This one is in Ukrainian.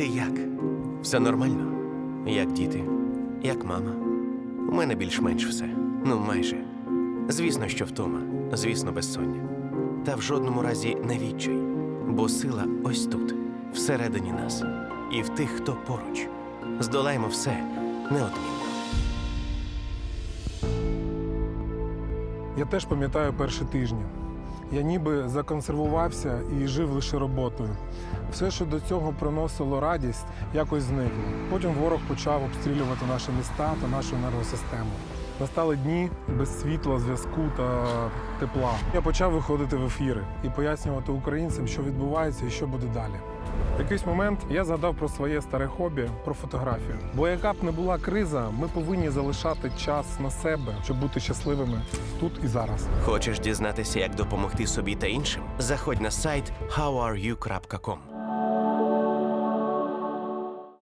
Ти як? Все нормально? Як діти? Як мама? У мене більш-менш все. Ну, майже. Звісно, що втома, звісно, безсоння. Та в жодному разі не відчай, бо сила ось тут, всередині нас, і в тих, хто поруч. Здолаємо все неодмінно. Я теж пам'ятаю перші тижні. Я ніби законсервувався і жив лише роботою. Все, що до цього приносило радість, якось зникло. Потім ворог почав обстрілювати наші міста та нашу енергосистему. Настали дні без світла, зв'язку та тепла. Я почав виходити в ефіри і пояснювати українцям, що відбувається і що буде далі. В якийсь момент я згадав про своє старе хобі, про фотографію. Бо яка б не була криза, ми повинні залишати час на себе, щоб бути щасливими тут і зараз. Хочеш дізнатися, як допомогти собі та іншим? Заходь на сайт howareyu.com.